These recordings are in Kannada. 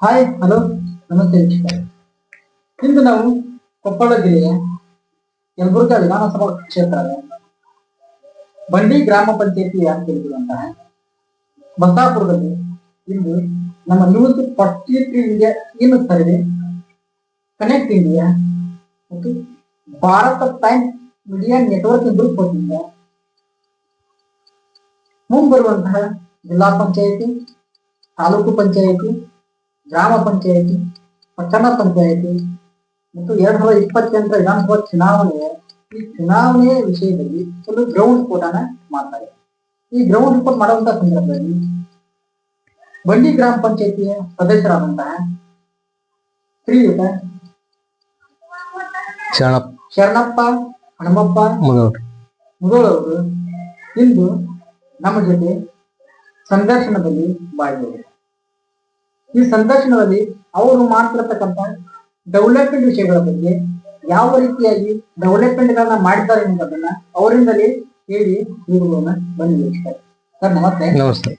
ಹಾಯ್ ಹಲೋ ನಮಸ್ತೆ. ಇಂದು ನಾವು ಕೊಪ್ಪಳ ಜಿಲ್ಲೆಯ ಯಲಬುರ್ಗಾ ವಿಧಾನಸಭಾ ಕ್ಷೇತ್ರದ ಬಂಡಿ ಗ್ರಾಮ ಪಂಚಾಯತಿ ವ್ಯಾಪ್ತಿಯಲ್ಲಿರುವಂತಹ ಬಸಾಪುರದಲ್ಲಿ ಇಂದು ನಮ್ಮ ನ್ಯೂಸ್ ಪಟ್ಟಿ ಇಂಡಿಯಾ ಏನು ಸರಿದೆ ಕನೆಕ್ಟ್ ಇಂಡಿಯಾ ಮತ್ತು Bharat time media network group ವತಿಯಿಂದ ಮುಂಬರುವಂತಹ ಜಿಲ್ಲಾ ಪಂಚಾಯತಿ, ತಾಲೂಕು ಪಂಚಾಯತಿ ಗ್ರಾಮ ಪಂಚಾಯತಿ ಪಟ್ಟಣ ಪಂಚಾಯತಿ ಮತ್ತು ಎರಡ್ ಸಾವಿರದ ಇಪ್ಪತ್ತೆಂಟರ ವಿಧಾನಸಭಾ ಚುನಾವಣೆ ಈ ಚುನಾವಣೆಯ ವಿಷಯದಲ್ಲಿ ಒಂದು ಗ್ರೌಂಡ್ ರಿಪೋರ್ಟ್ ಅನ್ನ ಮಾಡ್ತಾರೆ. ಈ ಗ್ರೌಂಡ್ ರಿಪೋರ್ಟ್ ಮಾಡುವಂತಹ ಸಂದರ್ಭದಲ್ಲಿ ಬಂಡಿ ಗ್ರಾಮ ಪಂಚಾಯತಿಯ ಸದಸ್ಯರಾದಂತಹ ಶ್ರೀಯುತ ಶರಣಪ್ಪ. ಶರಣಪ್ಪ ಹನುಮಪ್ಪ ಮುನೋಡ್ರಿ ಮುದೋಳವರು ಇಂದು ನಮ್ಮ ಜೊತೆ ಸಂದರ್ಶನದಲ್ಲಿ ಭಾಗಿಯಾಗಿದ್ದಾರೆ. ಈ ಸಂದರ್ಶನದಲ್ಲಿ ಅವರು ಮಾಡ್ತಿರತಕ್ಕಂತ ಡೆವಲಪ್ಮೆಂಟ್ ವಿಷಯಗಳ ಬಗ್ಗೆ ಯಾವ ರೀತಿಯಾಗಿ ಡೆವಲಪ್ಮೆಂಟ್ ಗಳನ್ನ ಮಾಡಿದ್ದಾರೆ ಎಂಬುದನ್ನ ಅವರಿಂದಲೇ ಹೇಳಿ ನೀವುಗಳನ್ನ ಬಂದು ಸರ್ ನಮಸ್ತೆ. ನಮಸ್ತೆ.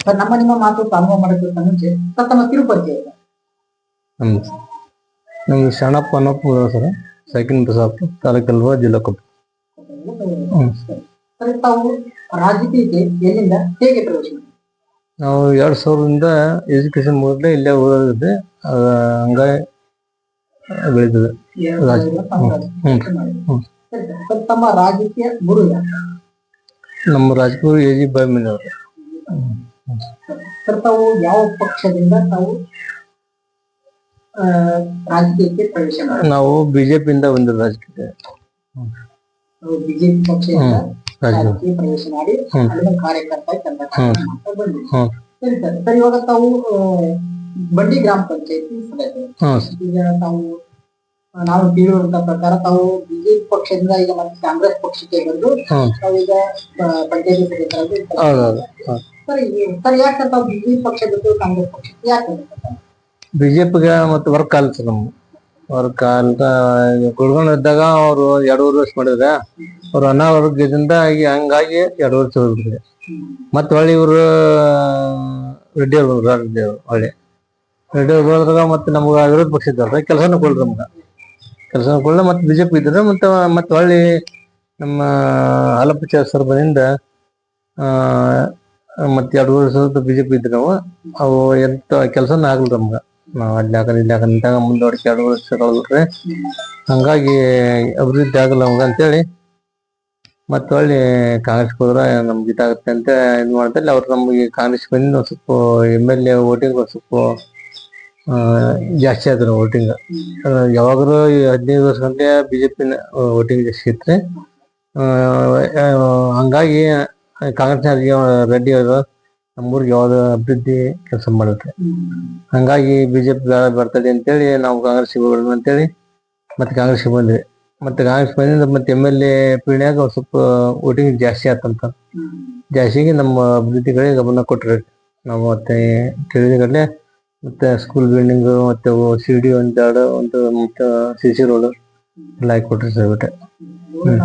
ಸರ್ ನಮ್ಮ ನಿಮ್ಮ ಮಾತು ಪ್ರಾರಂಭ ಮಾಡೋದಕ್ಕಿಂತ ಮುಂಚೆ ಸರ್ ತಮ್ಮ ತಿರುಪತಿ ನಮ್ದು ಶರಣಪ್ಪ ಅನ್ನಪ್ಪ ಸರ್ ಸೈಕಲ್ ಬಸಾಪುರ ತಾಲೂಕಲ್ವ ಜಿಲ್ಲಾ ಕೊಪ್ಪ. ಸರ್ ತಾವು ರಾಜಕೀಯಕ್ಕೆ ಎಲ್ಲಿಂದ ಹೇಗೆ ಪ್ರವೇಶ? ನಾವು ಎರಡು ಸಾವಿರದಿಂದ ಎಜುಕೇಶನ್ ಮುಗಿದ್ರೆ ಇಲ್ಲೇ ಓದಿದೆ ಹಂಗಾಗಿ ಬೆಳೀತದೆ. ತಮ್ಮ ರಾಜಕೀಯ ಗುರು? ನಮ್ಮ ರಾಜಕೀಯ ಎ ಜಿ ಬಾಯ್ಮಿನಿ ಅವರು. ಸರ್ ತಾವು ಯಾವ ಪಕ್ಷದಿಂದ ತಾವು ರಾಜಕೀಯಕ್ಕೆ ಪ್ರವೇಶ ನಾವು ಬಿಜೆಪಿಯಿಂದ ಬಂದಿರೋ ರಾಜಕೀಯ ಬಿಜೆಪಿ ಪಕ್ಷ ರಾಜಕೀಯ ಪ್ರವೇಶ ಮಾಡಿ. ಅಲ್ಲಿನ ಕಾರ್ಯಕರ್ತ. ಮಾಡ್ತಾ ಸರಿ ಸರ್ ಸರ್ ಇವಾಗ ತಾವು ಬಂಡಿ ಗ್ರಾಮ ಪಂಚಾಯತಿ ಸದಸ್ಯರು. ಈಗ ತಾವು ನಾವು ತಿಳಿಯುವಂತ ಪ್ರಕಾರ ತಾವು ಬಿಜೆಪಿ ಪಕ್ಷದಿಂದ ಈಗ ಮತ್ತೆ ಕಾಂಗ್ರೆಸ್ ಪಕ್ಷಕ್ಕೆ ಬಂದು ತಾವು ಈಗ ಪಂಚಾಯತಿ ಸದಸ್ಯರಾಗಿ ಹೌದು ಸರ್ ಸರ್ ಯಾಕೆ ತಾವು ಬಿಜೆಪಿ ಪಕ್ಷ ಬಿಟ್ಟು ಕಾಂಗ್ರೆಸ್ ಪಕ್ಷಕ್ಕೆ ಯಾಕೆ ಬಂದ್ರಿ? ಬಿಜೆಪಿಗೆ ಮತ್ತೆ ವರ್ಕ್ ಆಲ್ ಸರ್ ನಮ್ಮ ವರ್ಕ್ ಆಲ್ದ ಕುಡ್ಕೊಂಡು ಇದ್ದಾಗ ಅವ್ರು ಎರಡೂವರೆ ವರ್ಷ ಮಾಡಿದ್ರೆ ಅವ್ರ ಅನಾರೋಗ್ಯದಿಂದ ಹಂಗಾಗಿ ಎರಡು ವರ್ಷ ಹೋಗ್ಬಿಟ್ಟಿದೆ ಮತ್ತೆ ಹೊಳ್ಳಿ ಇವರು ರೆಡ್ಡಿ ಅವ್ರು ರೆಡ್ಡಿ ಅವರು, ಹೊಳ್ಳಿ. ರೆಡ್ಡಿ ಅವ್ರು ಮತ್ತೆ ನಮ್ಗೆ ವಿರೋಧ ಪಕ್ಷ ಇದ್ದಾರೆ ಕೆಲಸನೂ ಕೊಡ್ರಿ ನಮ್ಗೆ. ಕೆಲಸ ಕೊಡ್ಲ ಮತ್ತೆ ಬಿಜೆಪಿ ಇದ್ರೆ ಮತ್ತೆ ಮತ್ತೆ ಹೊಳ್ಳಿ ನಮ್ಮ ಹಾಲಪ್ಪ ಸರ್ ಬಂದಿಂದ ಮತ್ತೆ ಎರಡು ವರ್ಷ ಬಿಜೆಪಿ ಇದ್ರೆ ನಾವು, ಅವು ಎಂತ ಕೆಲಸನ ಆಗಲ್ಲ ನಮ್ಗೆ. ನಾವು ನಿಂತಾಗ ಮುಂದೋಡಿಕೆ ಎರಡು ವರ್ಷ ಕಳೆದ್ಬಿಟ್ರೆ ಹಂಗಾಗಿ ಅಭಿವೃದ್ಧಿ ಆಗಲ್ಲ ನಮ್ಗೆ ಅಂತೇಳಿ. ಮತ್ತೆ ಹೊಳ್ಳಿ ಕಾಂಗ್ರೆಸ್ ಹೋದ್ರೆ ನಮ್ಗೆ ಇದಾಗುತ್ತೆ ಅಂತ ಇದು ಮಾಡ್ತಾರೆ ಅವ್ರು ನಮಗೆ ಕಾಂಗ್ರೆಸ್ ಬಂದು ಒಂದು ಸ್ವಲ್ಪ ಎಂ ಎಲ್ ಎ ವೋಟಿಂಗ್ ಒಂದು ಸ್ವಲ್ಪ ಜಾಸ್ತಿ ಆದ್ರು ವೋಟಿಂಗ್. ಯಾವಾಗಲೂ ಹದಿನೈದು ವರ್ಷ ಗಂಟೆ ಬಿಜೆಪಿ ವೋಟಿಂಗ್ ಜಾಸ್ತಿ ಇತ್ತು ಹಂಗಾಗಿ ಕಾಂಗ್ರೆಸ್ ರೆಡ್ಡಿ ಅವರು ನಮ್ಮೂರಿಗೆ ಯಾವ್ದು ಅಭಿವೃದ್ಧಿ ಕೆಲಸ ಮಾಡುತ್ತೆ. ಹಂಗಾಗಿ ಬಿಜೆಪಿ ಬರ್ತದೆ ಅಂತೇಳಿ ನಾವು ಕಾಂಗ್ರೆಸ್ ಹೋಗೋಣ ಅಂತೇಳಿ ಮತ್ತೆ ಕಾಂಗ್ರೆಸ್ ಬಂದ್ವಿ. ಮತ್ತೆ ಕಾಂಗ್ರೆಸ್ ಬಂದಿಂದ ಮತ್ತೆ ಎಂ ಎಲ್ ಎ ಪೀಣ್ಯಾಗ ಒಂದ್ ಸ್ವಲ್ಪ ವೋಟಿಂಗ್ ಜಾಸ್ತಿ ಆತಂತ. ಜಾಸ್ತಿಗೆ ನಮ್ಮ ಅಭಿವೃದ್ಧಿಗಳಿಗೆ ಗಮನ ಕೊಟ್ರಿ. ನಾವು ಮತ್ತೆ ತಿಳಿದಗಡೆ ಮತ್ತೆ ಸ್ಕೂಲ್ ಬಿಲ್ಡಿಂಗ್ ಮತ್ತೆ ಸಿ ಡಿ ಒಂದು ಎರಡು ಒಂದು ಮತ್ತೆ ಸಿ ಸಿ ರೋಡ್ ಎಲ್ಲ ಹಾಕಿ ಕೊಟ್ರಿ ಸರ್ ಬಿಟ್ಟೆ ಹ್ಮ್.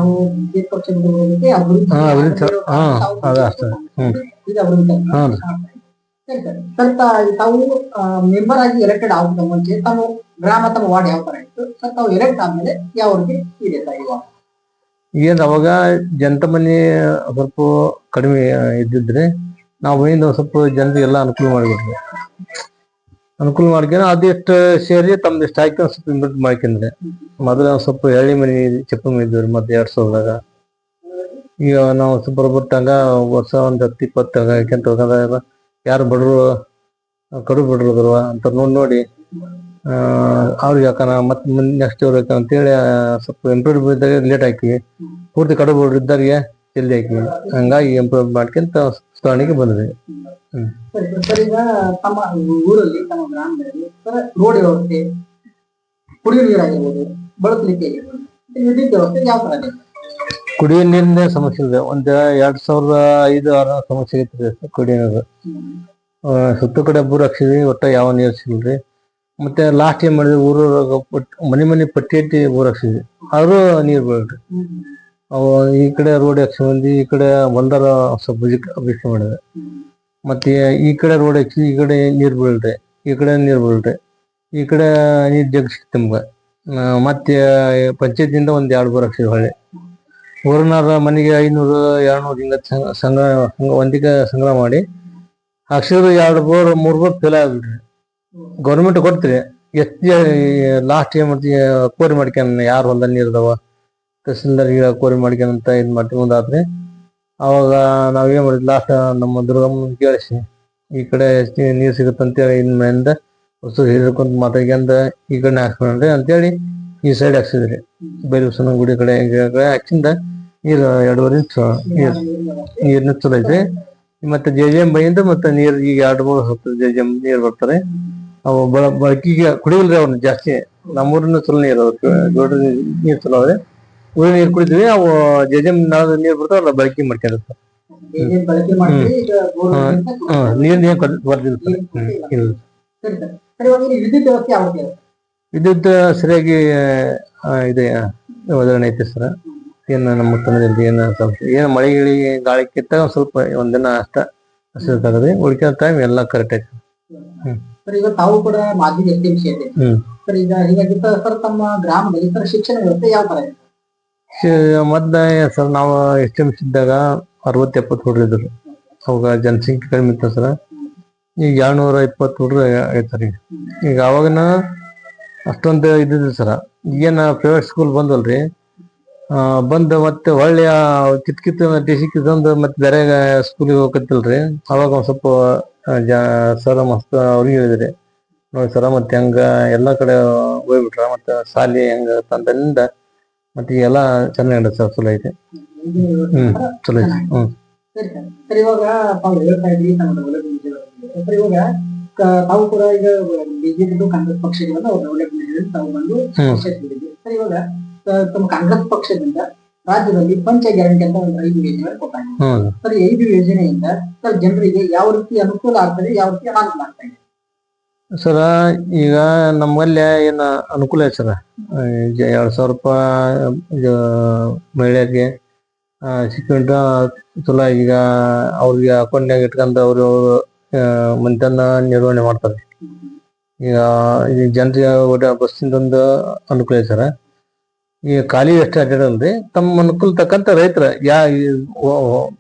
ಅಭಿವೃದ್ಧಿ ಹಾ, ಅಭಿವೃದ್ಧಿ ಹಾ, ತಾವು ಅದು ಅಷ್ಟೇ. ಹ್ಮ್. ಸರಿ ತಾವು ಮೆಂಬರ್ ಆಗಿ ಎಲೆಕ್ಟೆಡ್ ಆಗುತ್ತ ಮುಂಚೆ ತಾವು ಗ್ರಾಮ ತಮ್ಮ ವಾರ್ಡ್ ಯಾವ ತರ ಇತ್ತು? ಸರ್ ತಾವು ಎಲೆಕ್ಟ್ ಆದ್ಮೇಲೆ ಯಾವ ರೀತಿ ಇದೆ ಸರ್ ಇವಾಗ ಏನ್ ಅವಾಗ ಜನತ ಮನೆ ಸ್ವಲ್ಪ ಕಡಿಮೆ ಇದ್ದಿದ್ರೆ ನಾವು ಏನು ಸ್ವಲ್ಪ ಸ್ವಲ್ಪ ಜನರಿಗೆಲ್ಲ ಅನುಕೂಲ ಮಾಡಿಬಿಟ್ರಿ ಅನುಕೂಲ ಮಾಡ್ಕೊಂಡು ಅದೆಷ್ಟು ಸೇರಿ ತಮ್ದು ಇಷ್ಟ ಹಾಕಿ ಸ್ವಲ್ಪ ಇಂಪ್ರೂವ್ ಮಾಡ್ಕೊಂಡ್ರೆ. ಮೊದಲ ಸ್ವಲ್ಪ ಎಳ್ಳಿ ಮನೆ ಚಪ್ಪ ಮನೆ ಇದ್ವಿ ಮತ್ತೆ ಎರಡ್ ಸಾವಿರದಾಗ. ಈಗ ನಾವು ಸ್ವಲ್ಪ ತಂಗ ವರ್ಷ ಒಂದು ಹತ್ತು ಇಪ್ಪತ್ತು ಹಾಕ್ಯಂತ ಹೋಗಂದಾಗ ಯಾರು ಬಡವರು ಕಡು ಬಡವರು ಅದಾರ ಅಂತ ನೋಡಿ ನೋಡಿ. ಅವ್ರಿಗೆ ಯಾಕನ ಮತ್ತೆ ನೆಕ್ಸ್ಟ್ ಇವ್ರು ಅಂತ ಅಂತೇಳಿ ಸ್ವಲ್ಪ ಇಂಪ್ರೂವ್ ಇದ್ದಾಗ ಲೇಟ್ ಹಾಕಿ ಪೂರ್ತಿ ಕಡು ಬಡವರು ಇದ್ದಾರಿಗೆ ಜಲ್ದಿ ಹಾಕಿ ಹಂಗಾಗಿ ಇಂಪ್ರೂವ್ ಮಾಡ್ಕೊಂತ ಸ್ಥಾನಿಗೆ ಬಂದ್ರಿ ಹ್ಮ್. ಕುಡಿಯುವ ನೀರಾಗಿರ್ಬೋದು, ಬಳಸಲಿಕ್ಕೆ ಯಾವ ಕುಡಿಯೋ ನೀರಿನ ಸಮಸ್ಯೆ ಇದೆ ಒಂದ್ ಎರಡ್ ಸಾವಿರದ ಐದು ಆರ ಸಮಸ್ಯೆ ಐತ್ರಿ ಕುಡಿಯೋ ನೀರು. ಸುತ್ತ ಕಡೆ ಬೂರ್ ಹಾಕ್ಸಿದ್ವಿ ಒಟ್ಟ ಯಾವ ನೀರು ಸಿಗಲ್ರಿ ಮತ್ತೆ ಲಾಸ್ಟ್ ಏನ್ ಮಾಡಿದ್ವಿ ಪಟ್- ಮನೆ ಮನೆ ಪಟ್ಟಿ ಹಟ್ಟಿ ಬೋರ್ ಹಾಕ್ಸಿದ್ವಿ. ಆದ್ರೂ ನೀರ್ ಬೀಳ್ರಿ ಅವು ಈ ಕಡೆ ರೋಡ್ ಬಂದಿ ಈ ಕಡೆ ಒಂದರ ಸ್ವಲ್ಪ ಅಭಿಷೇಕ ಮಾಡಿದೆ ಮತ್ತೆ ಈ ಕಡೆ ರೋಡ್ ಹಾಕಿ ಈ ಕಡೆ ನೀರ್ ಬೀಳ್ರಿ ಈ ಕಡೆ ನೀರು ಬೀಳ್ರಿ ಈ ಕಡೆ ನೀರು ಜಗ್ ಆ, ಮತ್ತೆ ಪಂಚಾಯತಿಯಿಂದ ಒಂದ್ ಎರಡು ಬೋರ್ ಹಾಕ್ಸಿದ್ವಿ ಹೊಳ್ಳಿ. ಊರಿನಾರ ಮನೆಗೆ ಐನೂರು, ಎರಡ್ನೂರು ಹಿಂಗ ಸಂಗ್ರಹ ಒಂದಿಗೆ ಸಂಗ್ರಹ ಮಾಡಿ ಅಕ್ಷರ ಎರಡು ಬೋರ್, ಮೂರ್ ಬೋರ್ ಫೇಲ್ ಆಗ್ಬಿಟ್ರಿ. ಗೌರ್ಮೆಂಟ್ ಕೊಡ್ತೀರಿ ಎಷ್ಟು ಲಾಸ್ಟ್ ಏನ್ ಮಾಡ್ತೀವಿ ಕೋರಿ ಮಾಡ್ಕೊಂಡ್ ಯಾರು ಹೊಲದಲ್ಲಿ ನೀರ್ ಅದಾವ, ತಹಸೀಲ್ದಾರ್ಗೆ ಕೋರಿ ಮಾಡ್ಕೊಂಡಂತ ಇದ್ ಮಾಡ್ತೀವಿ ಮುಂದಾದ್ರೆ ಅವಾಗ ನಾವೇನ್ ಮಾಡಿದ್ವಿ ಲಾಸ್ಟ್ ನಮ್ಮ ದುರ್ಗಮ್ಮ ಕೇಳಿಸಿ, ಈ ಕಡೆ ನೀರ್ ಸಿಗುತ್ತಂತೇಳಿ ಇನ್ಮೇಲಿಂದ ಹೊಸ ಹಿಡ್ಕೊಂತ ಮಾತಾಡ್ಕೊಂಡ ಈ ಕಡೆ ಹಾಕ್ಸ್ಕೊಂಡ್ರಿ ಅಂತೇಳಿ ಈ ಸೈಡ್ ಹಾಕ್ಸಿದ್ರಿ. ಬೈರಸನ ಗುಡಿ ಕಡೆ ಹಾಕಿಂದ ನೀರು ಎರಡೂವರೆ ಇಂಚ್ ನೀರ್ ನೀರಿನ ಚಲೋ ಐತೆ. ಮತ್ತೆ ಜೆ ಜೆ ಎಂ ಬೈಯಿಂದ ಮತ್ತೆ ನೀರ್ ಈಗ ಎರಡು ಮೂರು ಹೋಗ್ತದೆ ಜೆ ಜೆ ಎಂ ನೀರ್ ಬರ್ತಾರೆ. ಅವು ಬಳ ಬಳಕಿಗೆ ಕುಡಿಯಲ್ರಿ ಅವ್ರನ್ನ ಜಾಸ್ತಿ. ನಮ್ಮೂರಿನ ಚಲೋ ನೀರು ದೊಡ್ಡ ನೀರ್ ಚಲೋ ಅವ್ರೆ ಉಳಿ ನೀರು ಕುಡಿದ್ವಿ ಅವು ಜೆ ಜೆ ಎಂ ನೀರು ಬರ್ತಾವಲ್ಲ ಬಳಕೆ ಮಾಡ್ಕೊಂಡಿರ್ತಾರೆ ನೀರ್ ನೀರ್ ಬರ್ದಿರ್ತಾರೆ ಇಲ್ಲ. ವಿದ್ಯುತ್ ಸರಿಯಾಗಿ ಇದೆ ಉದಾಹರಣೆ ಐತೆ ಸರ್. ಏನು ನಮ್ಮ ತಂದೆ ಏನ ಏನು ಮಳೆ ಗಿಳಿ ಗಾಳಿ ಕಿತ್ತ ಒಂದ್ ಸ್ವಲ್ಪ ಒಂದಿನ ಅಷ್ಟ ಹಸಿರು ಉಳಿಕೆ ಟೈಮ್ ಎಲ್ಲ ಕರೆಕ್ಟ್ ಐತೆ. ಸರ್ ಈಗ ತಾವು ಕೂಡ ಮಾಧ್ಯಮ ಎಸ್ ಸರ್ ಈಗ ಹೀಗಾಗಿ ಸರ್ ತಮ್ಮ ಗ್ರಾಮದಲ್ಲಿ ಸರ್ ಶಿಕ್ಷಣ ವ್ಯವಸ್ಥೆ ಯಾವ ತರ ಇದೆ? ಮೊದ್ಲ ಸರ್ ನಾವು ಎಸ್ ಎಂ ಇದ್ದಾಗ ಅರವತ್ತು ಎಪ್ಪತ್ತು ಹುಡುಗರು ಅವಾಗ ಜನಸಂಖ್ಯೆ ಕಡಿಮೆ ಇತ್ತು ಸರ್. ಈಗ ಏಳ್ನೂರ ಇಪ್ಪತ್ತು ಹುಡುಗರು ಐತಾರೆ ಈಗ. ಈಗ ಅವಾಗಿನ ಅಷ್ಟೊಂದು ಇದ್ದಿದ್ದು ಸರ. ಈಗೇನ ಪ್ರೈವೇಟ್ ಸ್ಕೂಲ್ ಬಂದಲ್ರಿ. ಬಂದು ಮತ್ತೆ ಒಳ್ಳೆಯ ಕಿತ್ ಕಿತ್ ಟಿ ಸಿ ಕಿತ್ತಂದು ಮತ್ತೆ ಬೇರೆ ಸ್ಕೂಲಿಗೆ ಹೋಗಕತ್ತಿಲ್ರಿ. ಅವಾಗ ಒಂದ್ ಸ್ವಲ್ಪ ಜಾ ಸರ ಮಸ್ತ್ ಅವ್ರಿಗೆ ಹೇಳಿದ್ರಿ. ನೋಡಿ ಸರ ಮತ್ತೆ ಹೆಂಗ ಎಲ್ಲಾ ಕಡೆ ಹೋಗ್ಬಿಟ್ರ, ಮತ್ತೆ ಶಾಲೆ ಹೆಂಗ ತಂದಿಂದ ಮತ್ತೆ ಎಲ್ಲ ಚೆನ್ನಾಗಿ ನಡೀತದೆ ಸರ್ ಚಲೋ ಐತೆ. ಹ್ಮ್, ಚಲೋ ಐತೆ. ಹ್ಮ್. ತಾವು ಕೂಡ ಈಗ ಬಿಜೆಪಿ ಕಾಂಗ್ರೆಸ್ ಪಕ್ಷಗಳನ್ನು ಅವ್ರು ಡೆವಲಪ್ ತಾವು ಬಂದು. ಪಕ್ಷಕ್ಕೆ ಸರ್ ಇವಾಗ ತಮ್ಮ ಕಾಂಗ್ರೆಸ್ ಪಕ್ಷದಿಂದ ರಾಜ್ಯದಲ್ಲಿ ಪಂಚ ಗ್ಯಾರಂಟಿ ಅಂತ ಒಂದು ಐದು ಯೋಜನೆಗಳು ಕೊಟ್ಟಾಗ ಸರ್ ಐದು ಯೋಜನೆಯಿಂದ ಸರ್ ಜನರಿಗೆ ಯಾವ ರೀತಿ ಅನುಕೂಲ ಆಗ್ತದೆ ಯಾವ ರೀತಿ ಅನಾನುಕೂಲ ಆಗ್ತಾ ಇದೆ? ಸರ ಈಗ ನಮ್ಮಲ್ಲಿ ಏನ ಅನುಕೂಲ ಐತೆ ಸರ. ಎರಡ್ ಸಾವಿರ ರೂಪಾಯಿ ಇದು ಮಹಿಳೆಯರಿಗೆ ಸಿಕ್ಕಿಂಟ ಚಲೋ ಈಗ ಅವ್ರಿಗೆ ಅಕೌಂಟ್ನಾಗ ಇಟ್ಕೊಂಡ್ ಅವರು ಮಂತನ್ನ ನಿರ್ವಹಣೆ ಮಾಡ್ತಾರೆ. ಈಗ, ಈ ಜನರಿಗೆ ಓಡಾ ಬಸ್ಸಿಂದ ಒಂದು ಅನುಕೂಲ ಐತೆ ಈಗ ಖಾಲಿ ಎಷ್ಟು ಅಡ್ಡಾಡಲ್ರಿ ತಮ್ಮ ಅನುಕೂಲ ತಕ್ಕಂತ ರೈತರ, ಯಾ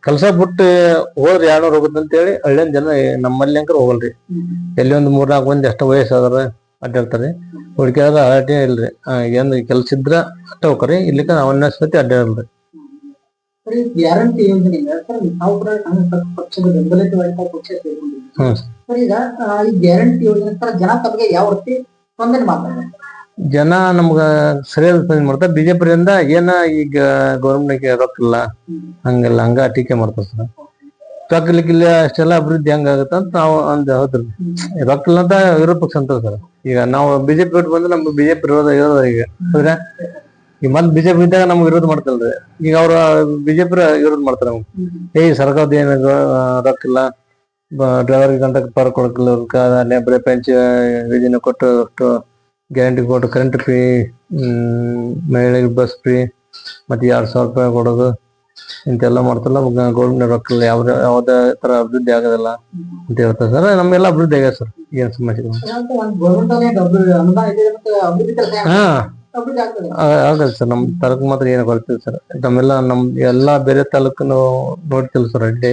ಕೆಲಸ ಬಿಟ್ಟು ಹೋದ್ರೆ ಯಾರು ಹೋಗುತ್ತೆ ಅಂತೇಳಿ ಹಳ್ಳಿನ ಜನ ನಮ್ಮಲ್ಲಿ ಅಂಕರ್ ಹೋಗಲ್ರಿ. ಎಲ್ಲಿ ಒಂದು ಮೂರ್ನಾಲ್ಕು ಮಂದಿ ಅಷ್ಟ ವಯಸ್ಸಾದ್ರ ಅಡ್ಡಾಡ್ತಾರೆ. ಹುಡುಕಿಯಾದ್ರ ಅಡ್ಡೇ ಇಲ್ರಿ. ಏನ್ ಕೆಲ್ಸ ಇದ್ರ ಅಟ್ಟ ಹೋಗ್ರಿ ಇಲ್ಲಿಕ ಅವನ್ನ ಸತಿ ಅಡ್ಡಾಡಲ್ರಿ. ಸರ್ ಗ್ಯಾರಂಟಿ ಯೋಜನೆಯಿಂದ ಸರ್ ನಾವು ಕೂಡ ಕಾಂಗ್ರೆಸ್ ಪಕ್ಷದ ಬೆಂಬಲಿತವಾಗಿ ತಾವು ಪಕ್ಷ ಸೇರ್ಕೊಂಡಿದ್ದೀವಿ ಸರ್ ಈಗ ಈ ಗ್ಯಾರಂಟಿ ಯೋಜನೆ ಸರ್ ಜನ ತಮಗೆ ಯಾವ ರೀತಿ ಸ್ಪಂದನೆ ಮಾಡ್ತಾರೆ? ಜನ ನಮ್ಗ ಸರಿಯಾದ ಸ್ಪಂದನೆ ಮಾಡ್ತಾರೆ. ಬಿಜೆಪಿಯಿಂದ ಏನ ಈಗ ಗೌರ್ಮೆಂಟ್ ರೊಕ್ಕ ಇಲ್ಲ ಹಂಗೆಲ್ಲ ಹಂಗ ಟೀಕೆ ಮಾಡ್ತಾರೆ ಸರ್. ರೊಕ್ಕಿಲ್ಲ ಇರ್ಲಿಕ್ಕಿಲ್ಲ ಅಷ್ಟೆಲ್ಲ ಅಭಿವೃದ್ಧಿ ಹಂಗಾಗತ್ತ ಅಂತ ನಾವು ಅಂದ ಹೌದ್ರಿ. ರೊಕ್ಕ ಇಲ್ಲ ಅಂತ ವಿರೋಧ ಪಕ್ಷ ಅಂತ ಸರ್. ಈಗ ನಾವು ಬಿಜೆಪಿ ಬಿಟ್ಟು ಬಂದ್ರೆ ನಮ್ಗೆ ಬಿಜೆಪಿ ವಿರೋಧ ಇರೋದ ಈಗ. ಹೌದ್ರಾ? ಈಗ ಮತ್ ಬಿಜೆಪಿ ಇದ್ದಾಗ ನಮ್ಗೆ ವಿರೋಧ ಮಾಡ್ತಲ್ರಿ. ಈಗ ಅವ್ರ ಬಿಜೆಪಿ ವಿರೋಧ ಮಾಡ್ತಾರ ನಮ್ಗೆ. ಏಯ್ ಸರ್ಕಾರದ ಏನು ರೊಕ್ಕ ಇಲ್ಲ ಗಂಟೆ ಪರ್ ಕೊಡಕಿಲ್ಲ ಅಲ್ಲೇ ಬರೀ ಪೆಂಚ್ ಯೋಜನೆ ಕೊಟ್ಟು ಅಷ್ಟು ಗ್ಯಾರಂಟಿ ಕೊಟ್ಟು ಕರೆಂಟ್ ಫ್ರೀ ಮಹಿಳೆಗೆ ಬಸ್ ಫ್ರೀ ಮತ್ತೆ ಎರಡ್ ಸಾವಿರ ರೂಪಾಯಿ ಕೊಡೋದು ಇಂತೆಲ್ಲ ಮಾಡ್ತಲ್ಲ. ಗೌರ್ಮೆಂಟ್ ರೊಕ್ಕ ಇಲ್ಲ. ಯಾವ ಯಾವ್ದೇ ತರ ಅಭಿವೃದ್ಧಿ ಆಗೋದಿಲ್ಲ ಅಂತ ಹೇಳ್ತಾರೆ ಸರ್. ನಮ್ಗೆಲ್ಲ ಅಭಿವೃದ್ಧಿ ಆಗ್ಯದ ಸರ್. ಏನ್ ಸಮಸ್ಯೆ ಹಾ. ಆಗಲ್ಲ ಸರ್ ನಮ್ ತಾಲೂಕು ಮಾತ್ರ ಏನು ಕೊಡ್ತೀವಿ ಸರ್. ನಮ್ಮೆಲ್ಲ ನಮ್ ಎಲ್ಲಾ ಬೇರೆ ತಾಲೂಕನ್ನು ನೋಡ್ತಿಲ್ಲ ಸರ್ ಅಡ್ಡಿ.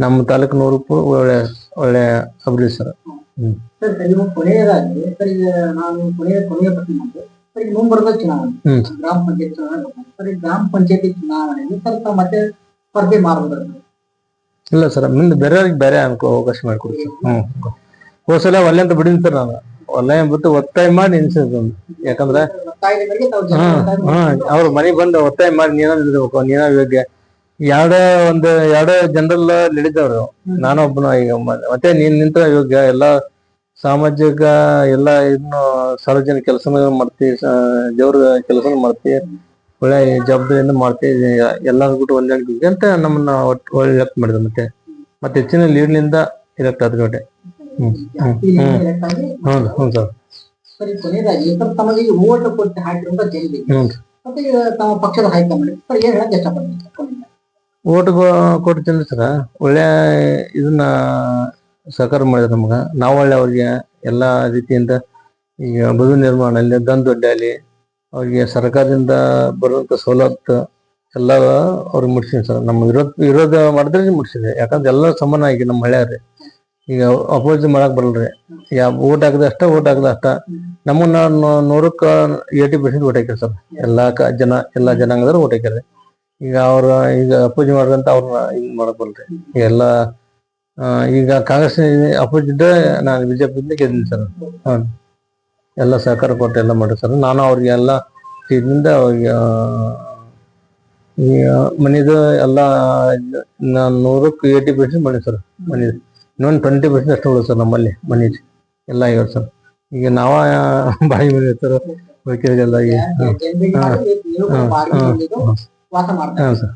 ನಮ್ಮ ತಾಲೂಕು ನೂರು ಒಳ್ಳೆ ಒಳ್ಳೆ ಅಭಿವೃದ್ಧಿ ಸರ್. ಹ್ಮ್. ಸರ್ ಸರ್ ಕೊನೆಯದಾಗಿ ಸರ್ ಈಗ ನಾನು ಕೊನೆಯ ಕೊನೆಯ ಪ್ರಶ್ನೆ ಮಾಡಿದೆ. ಸರ್ ಈಗ ಮುಂಬರುವ ಚುನಾವಣೆ ಗ್ರಾಮ ಪಂಚಾಯತ್ ಚುನಾವಣೆ ಸರ್ ಈ ಗ್ರಾಮ ಪಂಚಾಯತಿ ಚುನಾವಣೆಯಲ್ಲಿ ಸರ್ ತಾವು ಮತ್ತೆ ಸ್ಪರ್ಧೆ ಮಾಡಬಹುದು ಇಲ್ಲ ಸರ್ ಮುಂದೆ ಬೇರೆಯವ್ರಿಗೆ ಬೇರೆ ಅನ್ಕೋ ಅವಕಾಶ ಮಾಡಿಕೊಡಿ ಸರ್. ಹ್ಮ್. ಹೋದ್ಸಲ ಒಳ್ಳೆ ಅಂತ ಬಿಡಿನಿ ಸರ್ ನಾನು. ಒಲ್ಲೆ ಬಿಟ್ಟು ಒತ್ತಾಯ ಮಾಡಿ ನಿಲ್ಸಿದ್ರು ಯಾಕಂದ್ರೆ ಅವ್ರ ಮನೆಗ್ ಬಂದು ಒತ್ತಾಯ ಮಾಡಿ ನೀನ ನಿಲ್ಬೇಕು ನೀನ ಯೋಗ್ಯ. ಎರಡೇ ಒಂದು, ಎರಡೇ ಜನರಲ್ ನಡೀತಾವ್ರು ನಾನೊಬ್ಬನು ಈಗ ಮತ್ತೆ ನೀನ್ ನಿಂತ ಯೋಗ್ಯ. ಎಲ್ಲಾ ಸಾಮಾಜಿಕ, ಎಲ್ಲ ಇನ್ನು ಸಾರ್ವಜನಿಕ ಕೆಲಸ ಮಾಡ್ತಿ ದೇವ್ರ ಕೆಲಸ ಮಾಡ್ತಿ. ಒಳ್ಳೆ ಜವಾಬ್ದಾರಿಯಿಂದ ಮಾಡ್ತಿ. ಎಲ್ಲಾರು ಬಿಟ್ಟು ಒಂದೇ ಅಂತ ನಮ್ಮನ್ನ ಒಟ್ಟು ಒಳ್ಳೆ ಎಲೆಕ್ಟ್ ಮಾಡಿದ್ರು ಮತ್ತೆ. ಮತ್ತೆ ಹೆಚ್ಚಿನ ಲೀಡ್ನಿಂದ ಎಲೆಕ್ಟ್ ಆದ್ರು ಹೌದು ಹ್ಞೂ ಸರ್ ಸರ್ ಈ ಕೊನೆಯದಾಗಿ ಸರ್ ತಮಗೆ ಈ ಓಟ್ ಕೊಟ್ಟು ಹಾಕಿರುವಂತ ಮತ್ತೆ ತಮ್ಮ ಪಕ್ಷದ ಹೈಕಮಾಂಡ್ ಸರ್ ಏನ್ ಹೇಳಕ್ ಇಷ್ಟಪಡ್ತೀನಿ ಓಟ್ ಕೊಡ್ತೀನಿ ಸರ ಒಳ್ಳೆ ಇದನ್ನ ಸಹಕಾರ ಮಾಡಿದ್ರು ನಮ್ಗೆ. ನಾವು ಒಳ್ಳೆ ಅವ್ರಿಗೆ ಎಲ್ಲಾ ರೀತಿಯಿಂದ ಈಗ ಬದು ನಿರ್ಮಾಣ ಅಲ್ಲಿ ದೊಡ್ಡ ಅಲ್ಲಿ ಅವ್ರಿಗೆ ಸರ್ಕಾರದಿಂದ ಬರುವಂತ ಸವಲತ್ತು ಎಲ್ಲ ಅವ್ರಿಗೆ ಮುಟ್ಸಿನಿ ಸರ್. ನಮ್ಮ ವಿರೋಧ ವಿರೋಧ ಮಾಡಿದ್ರೆ ಮುಟ್ಸಿದೆ. ಯಾಕಂದ್ರೆ ಎಲ್ಲ ಸಮಾನ ಆಗಿ ನಮ್ಮ ಹಳ್ಳ್ಯಾರಿ ಈಗ ಅಪೋಸಿಟ್ ಮಾಡಕ್ ಬರಲ್ರಿ. ಯಾ ಓಟ್ ಹಾಕದ ಅಷ್ಟ ಓಟ್ ಹಾಕದ ಅಷ್ಟ. ನಮ್ಮನ್ನ ನೂರಕ್ಕ ಏಯ್ಟಿ ಪರ್ಸೆಂಟ್ ಓಟ್ ಹಾಕ್ಯಾರ ಸರ್. ಎಲ್ಲಾ ಜನ, ಎಲ್ಲಾ ಜನಾಂಗದವ್ರು ಓಟ್ ಹಾಕ್ಯಾರ. ಈಗ ಅವ್ರ, ಈಗ ಅಪೋಜಿ ಮಾಡ್ರಂತ ಅವ್ರ ಹಿಂಗ್ ಮಾಡಕ್ ಬರಲ್ರಿ. ಎಲ್ಲ ಈಗ ಕಾಂಗ್ರೆಸ್ ಅಪೋಸಿಟ್ ನಾನು ಬಿಜೆಪಿಯಿಂದ ಗೆದ್ದೀನಿ ಸರ್. ಹಾ ಎಲ್ಲ ಸಹಕಾರ ಕೊಟ್ಟು ಎಲ್ಲ ಮಾಡ್ರಿ ಸರ್. ನಾನು ಅವ್ರಿಗೆ ಎಲ್ಲ ಇದರಿಂದ ಅವ್ರಿಗೆ ಮನಿದು ಎಲ್ಲ ನಾನು ನೂರಕ್ಕೆ ಏಟಿ ಪರ್ಸೆಂಟ್ ಮಾಡಿ ಸರ್. ಮನಿ ಇನ್ನೊಂದು ಟ್ವೆಂಟಿ ಪರ್ಸೆಂಟ್ ಅಷ್ಟು ಉಳಿದು ಸರ್ ನಮ್ಮಲ್ಲಿ ಮನಿ ಎಲ್ಲ ಆಗ್ಯಾವ ಸರ್ ಈಗ ನಾವ ಬಾಯಿ ಮೇಲೆ ಹ್ಮ್. ಜನರಿಗೆ ಹಾ. ಹಾ. ಹಾಂ ಸರ್